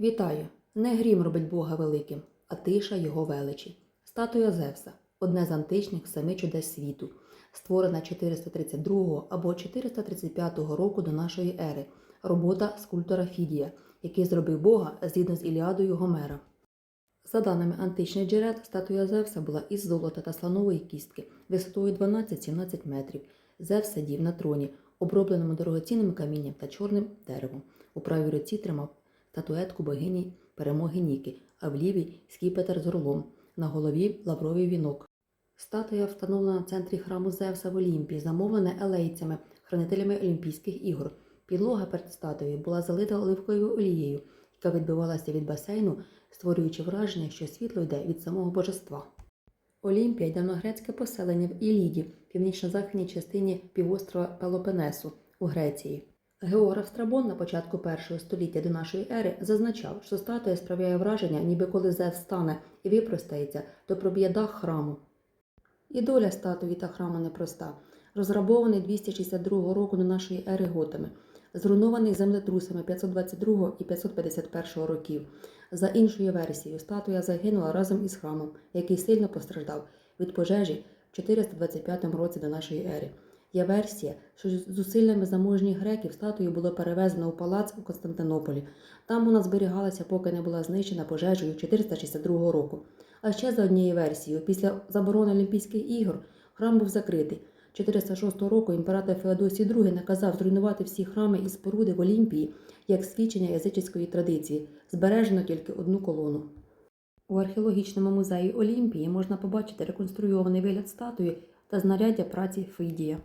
Вітаю! Не грім робить Бога великим, а тиша його величі. Статуя Зевса одне з античних семи чудес світу, створена 432 або 435 року до нашої ери. Робота скульптора Фідія, який зробив Бога згідно з Іліадою Гомера. За даними античних джерел, статуя Зевса була із золота та слонової кістки висотою 12-17 метрів. Зевс сидів на троні, обробленому дорогоцінним камінням та чорним деревом. У правій руці тримав статуетку богині перемоги Ніки, а в лівій скіпетр з орлом, на голові лавровий вінок. Статуя встановлена в центрі храму Зевса в Олімпії, замовлена елейцями, хранителями Олімпійських ігор. Підлога перед статуєю була залита оливковою олією, яка відбивалася від басейну, створюючи враження, що світло йде від самого божества. Олімпія давньогрецьке поселення в Іліді, північно-західній частині півострова Пелопенесу у Греції. Географ Страбон на початку першого століття до нашої ери зазначав, що статуя справляє враження, ніби коли Зевс стане і випростається, то проб'є дах храму. І доля статуї та храму непроста. Розграбований 262 року до нашої ери готами, зруйнований землетрусами 522 і 551 років. За іншою версією, статуя загинула разом із храмом, який сильно постраждав від пожежі в 425 році до нашої ери. Є версія, що зусиллями заможніх греків статую було перевезено у палац у Константинополі. Там вона зберігалася, поки не була знищена пожежею 462 року. А ще за однією версією, після заборони Олімпійських ігор храм був закритий. 406 року імператор Феодосій II наказав зруйнувати всі храми і споруди в Олімпії як свідчення язичницької традиції, збережено тільки одну колону. У археологічному музеї Олімпії можна побачити реконструйований вигляд статуї та знаряддя праці Фидія.